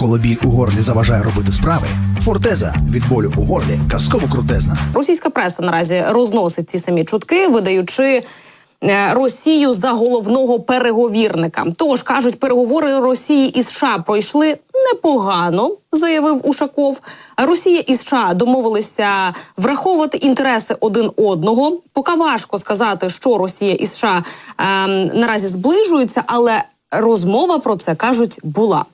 Коли біль у горлі заважає робити справи, фортеза від болю у горлі казково крутезна. Російська преса наразі розносить ці самі чутки, видаючи. е, Росію за головного переговірника. Тож кажуть, переговори Росії і США пройшли непогано, заявив Ушаков. Росія і США домовилися враховувати інтереси один одного. Поки важко сказати, що Росія і США ем, наразі зближуються, але розмова про це кажуть була.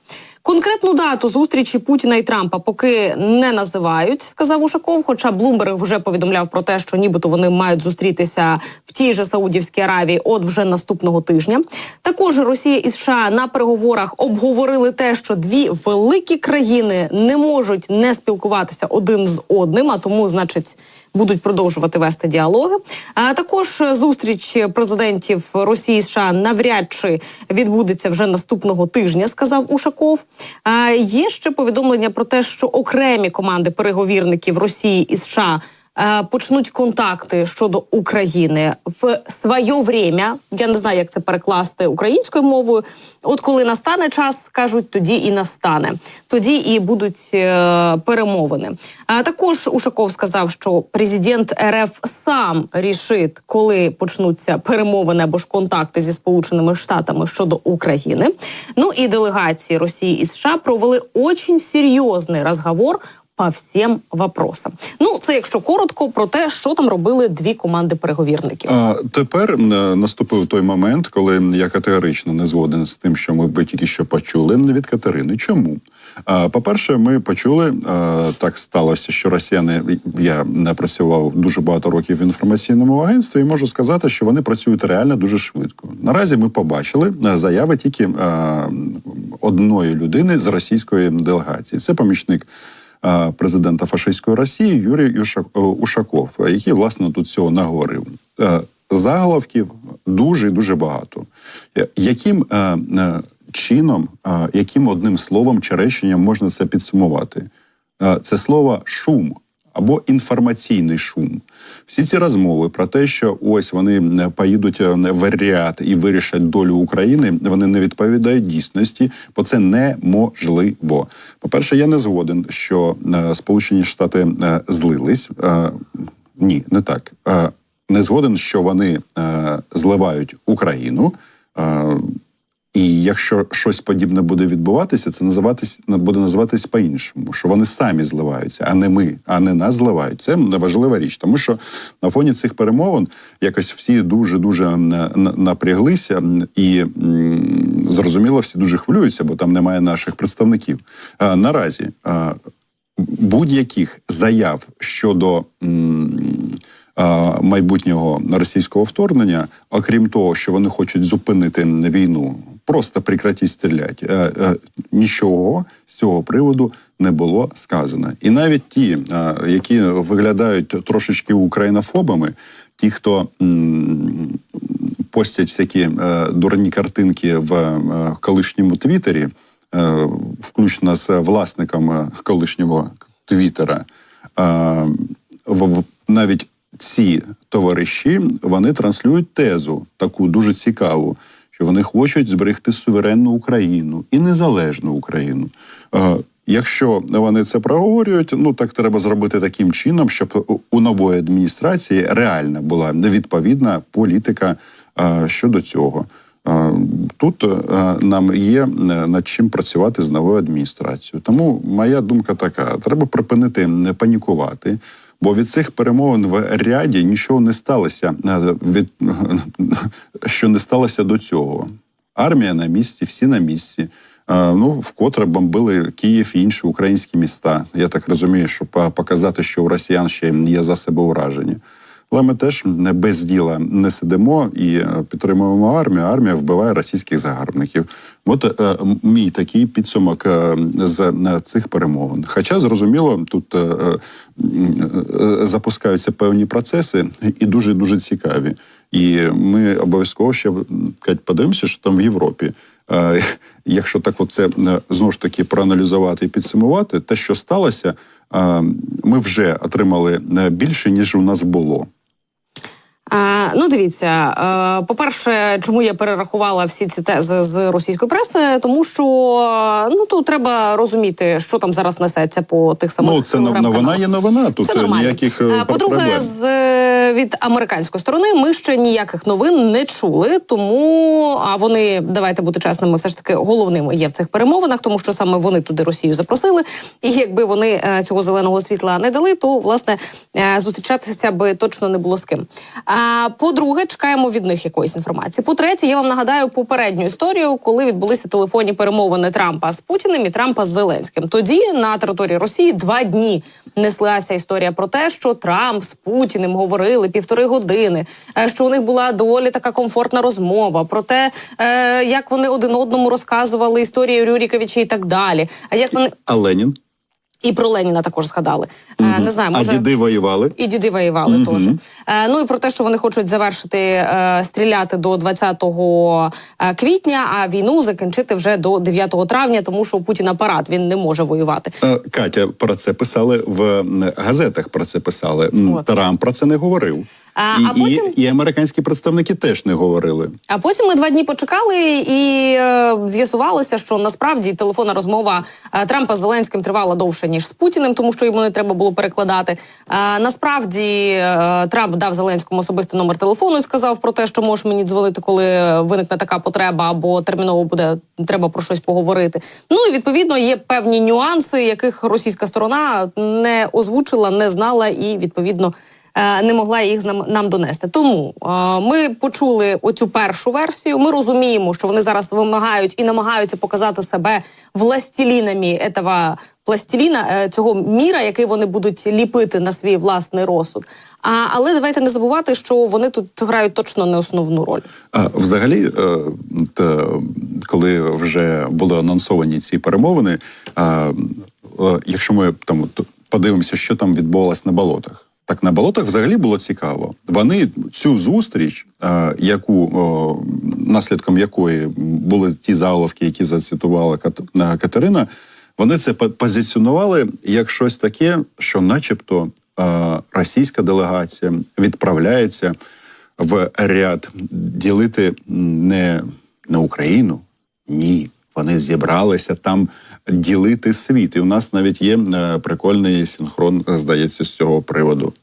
Конкретну дату зустрічі Путіна і Трампа поки не називають, сказав Ушаков. Хоча Блумберг вже повідомляв про те, що нібито вони мають зустрітися в тій же Саудівській Аравії, от вже наступного тижня. Також Росія і США на переговорах обговорили те, що дві великі країни не можуть не спілкуватися один з одним, а тому, значить, будуть продовжувати вести діалоги. А також зустріч президентів Росії і США навряд чи відбудеться вже наступного тижня, сказав Ушаков. А є ще повідомлення про те, що окремі команди переговірників Росії і США. Е, Почнуть контакти щодо України в своє время. Я не знаю, як це перекласти українською мовою. От коли настане час, кажуть, тоді і настане. Тоді і будуть е, перемовини. А також Ушаков сказав, що президент РФ сам рішить, коли почнуться перемовини або ж контакти зі Сполученими Штатами щодо України. Ну і делегації Росії і США провели очень серйозний розговор всім вопросам. Ну це якщо коротко про те, що там робили дві команди переговірників. А тепер е, наступив той момент, коли я категорично не згоден з тим, що ми ви тільки що почули від Катерини. Чому? По-перше, ми почули так сталося, що росіяни я не працював дуже багато років в інформаційному агентстві, і можу сказати, що вони працюють реально дуже швидко. Наразі ми побачили е, заяви тільки одної людини з російської делегації. Це помічник е, президента фашистської Росії Юрій е, Ушаков, який власне тут цього наговорив. Е, Заголовків дуже дуже багато. Е, Яким е, е, чином, е, яким одним словом чи реченням можна це підсумувати? Е, Це слово шум або інформаційний шум. Всі ці розмови про те, що ось вони е, поїдуть е, в ряд і вирішать долю України, вони не відповідають дійсності, бо це неможливо. По-перше, я не згоден, що е, Сполучені Штати злились. Ні, не так. Не згоден, що вони зливають Україну. Е, і якщо щось подібне буде відбуватися, це називатись буде називатись по-іншому, що вони самі зливаються, а не ми, а не нас зливають. Це важлива річ, тому що на фоні цих перемовин якось всі дуже дуже напряглися, і зрозуміло, всі дуже хвилюються, бо там немає наших представників. Наразі будь-яких заяв щодо. А, Майбутнього російського вторгнення, окрім того, що вони хочуть зупинити війну, просто прекратіть стріляти. Е, е, Нічого з цього приводу не було сказано. І навіть ті, е, які виглядають трошечки українофобами, ті, хто постять всякі е, дурні картинки в е, колишньому Твіттері, е, включно з власником е, колишнього Твіттера, е, навіть ці товариші вони транслюють тезу таку дуже цікаву, що вони хочуть зберегти суверенну Україну і незалежну Україну. Е, Якщо вони це проговорюють, ну так треба зробити таким чином, щоб у- нової адміністрації реальна була відповідна політика е, щодо цього. Е, Тут нам є над чим працювати з новою адміністрацією. Тому моя думка така: треба припинити не панікувати. Бо від цих перемовин в ряді нічого не сталося е, від що не сталося до цього. Армія на місці, всі на місці. Е, Ну, вкотре бомбили Київ і інші українські міста. Я так розумію, щоб е, показати, що у росіян ще є засоби ураження. Але ми теж не без діла не сидимо і підтримуємо армію. Армія вбиває російських загарбників. От е, мій такий підсумок е, з е, цих перемовин. Хоча зрозуміло, тут е, е, е, запускаються певні процеси і дуже дуже цікаві. І ми обов'язково ще подивимося, що там в Європі. Е, Якщо так, оце е, знову ж таки проаналізувати і підсумувати, те, що сталося, е, ми вже отримали більше ніж у нас було. Ну дивіться, е, по-перше, чому я перерахувала всі ці тези з російської преси, тому що ну тут треба розуміти, що там зараз несеться по тих самих Ну, це новина є новина. Тут Це ніяких е, Е, По-друге, з від американської сторони ми ще ніяких новин не чули. Тому а вони давайте бути чесними, все ж таки головними є в цих перемовинах, тому що саме вони туди Росію запросили. І якби вони цього зеленого світла не дали, то власне зустрічатися би точно не було з ким. А по-друге, чекаємо від них якоїсь інформації. По-третє, я вам нагадаю попередню історію, коли відбулися телефонні перемовини Трампа з Путіним і Трампа з Зеленським. Тоді на території Росії два дні неслася історія про те, що Трамп з Путіним говорили півтори години, е, що у них була доволі така комфортна розмова про те, е, як вони один одному розказували історії Рюріковича і так далі. А як вони А Ленін? І про Леніна також згадали. Угу. Не знаю, може А діди воювали? і діди воювали теж. Е, ну і про те, що вони хочуть завершити е, стріляти до 20 е, квітня, а війну закінчити вже до 9 травня, тому що у Путіна парад він не може воювати. Катя про це писали в газетах. Про це писали. От. Трамп про це не говорив. А- і, а потім- і, і американські представники теж не говорили. А потім ми два дні почекали, і е, з'ясувалося, що насправді телефонна розмова е, Трампа з Зеленським тривала довше ніж з Путіним, тому що йому не треба було перекладати. Е, насправді е, Трамп дав Зеленському особистий номер телефону і сказав про те, що можеш мені дзвонити, коли виникне така потреба, або терміново буде треба про щось поговорити. Ну і відповідно є певні нюанси, яких російська сторона не озвучила, не знала і відповідно не могла їх нам, донести. Тому е, ми почули оцю першу версію. Ми розуміємо, що вони зараз вимагають і намагаються показати себе властелінами этого пластиліна, е, цього міра, який вони будуть ліпити на свій власний розсуд. А, але давайте не забувати, що вони тут грають точно не основну роль. А, взагалі, е, коли вже були анонсовані ці перемовини, е, якщо ми там подивимося, що там відбувалось на болотах. Так на болотах взагалі було цікаво. Вони цю зустріч, е, яку наслідком якої були ті заголовки, які зацитувала е, Катерина, вони це позиціонували як щось таке, що, начебто, е, російська делегація відправляється в ряд ділити не, не Україну, ні. Вони зібралися там ділити світ. І у нас навіть є е, прикольний синхрон, здається, з цього приводу.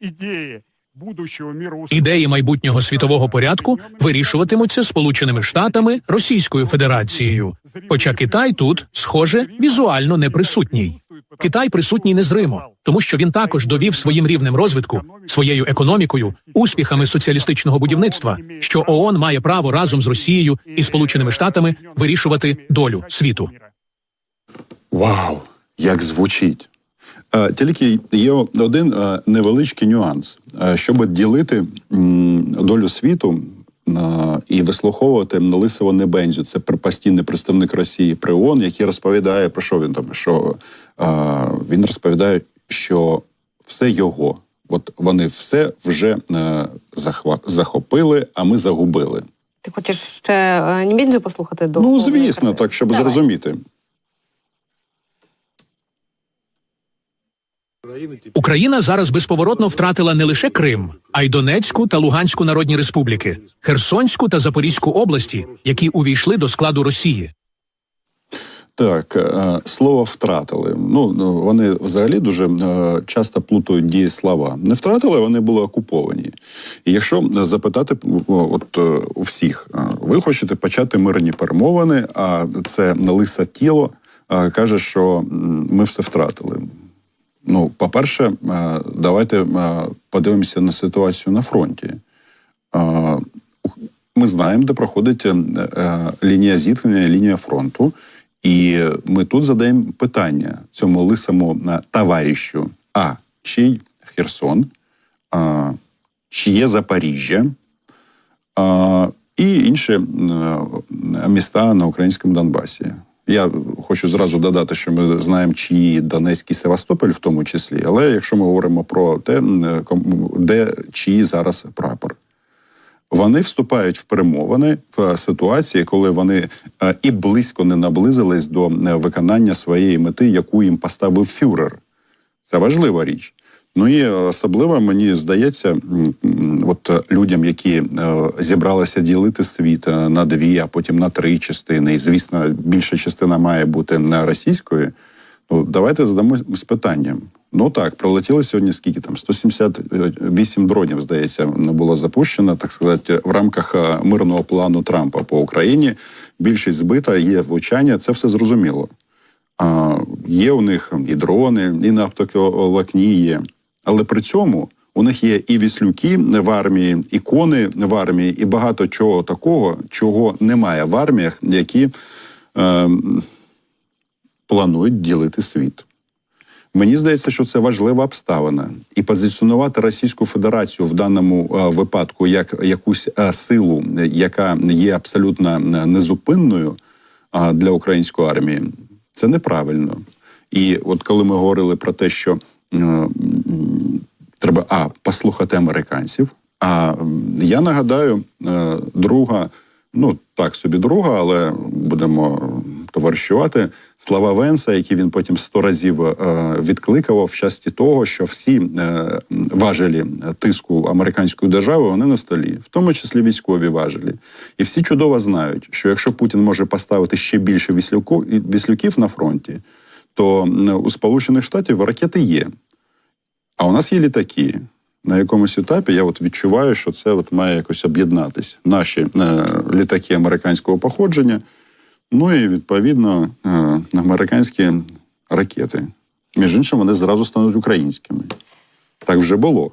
ідеї Ідеї майбутнього світового порядку вирішуватимуться Сполученими Штатами Російською Федерацією. Хоча Китай тут, схоже, візуально не присутній. Китай присутній незримо, тому що він також довів своїм рівнем розвитку, своєю економікою, успіхами соціалістичного будівництва, що ООН має право разом з Росією і Сполученими Штатами вирішувати долю світу. Вау! Як звучить! Е, Тільки є один е, невеличкий нюанс. Е, Щоб ділити долю світу і вислуховувати Лисого Небензю, це постійний представник Росії при ООН, який розповідає про що він там, що він розповідає, що все його. От вони все вже е, захва- захопили, а ми загубили. Ти хочеш ще Німбінзю послухати до Ну, звісно, так, щоб Давай. зрозуміти. Україна зараз безповоротно втратила не лише Крим, а й Донецьку та Луганську народні республіки, Херсонську та Запорізьку області, які увійшли до складу Росії. Так, е, слово втратили. Ну ну, вони взагалі дуже е, часто плутають дієслова. Не втратили, вони були окуповані. І якщо запитати от е, у всіх, ви хочете почати мирні перемовини, а це лисе тіло каже, що ми все втратили. Ну, по-перше, е, давайте е, подивимося на ситуацію на фронті. Е, Ми знаємо, де проходить лінія зіткнення, лінія фронту. І ми тут задаємо питання цьому лисому товаришу: а чий Херсон, а, чи є Запоріжжя, а, і інші міста на українському Донбасі. Я хочу зразу додати, що ми знаємо, чиї Донецький Севастополь, в тому числі, але якщо ми говоримо про те, де чиї зараз прапор. Вони вступають в перемовини в ситуації, коли вони е, і близько не наблизились до е, виконання своєї мети, яку їм поставив фюрер. Це важлива річ. Ну і особливо мені здається, от е, людям, які е, зібралися ділити світ е, на дві, а потім на три частини, і звісно, більша частина має бути на російською. Ну давайте задамо з питанням. Ну так, пролетіли сьогодні скільки там 178 дронів, здається, не було запущено, так сказати, в рамках мирного плану Трампа по Україні. Більшість збита, є влучання, це все зрозуміло. А, є у них і дрони, і на автоволокні є. Але при цьому у них є і віслюки в армії, і кони в армії, і багато чого такого, чого немає в арміях, які е, планують ділити світ. Мені здається, що це важлива обставина, і позиціонувати Російську Федерацію в даному е, випадку як якусь е, силу, яка є абсолютно е, незупинною для української армії, це неправильно. І от коли ми говорили про те, що треба а послухати американців. А я нагадаю е, друга, ну так собі друга, але будемо товаришувати слова Венса, які він потім сто разів е, відкликував в часті того, що всі е, важелі тиску американської держави вони на столі, в тому числі військові важелі. І всі чудово знають, що якщо Путін може поставити ще більше віслюків на фронті, то у Сполучених Штатів ракети є. А у нас є літаки. На якомусь етапі я от відчуваю, що це от має якось об'єднатись. Наші е, літаки американського походження, ну і відповідно е, американські ракети. Між іншим, вони зразу стануть українськими. Так вже було.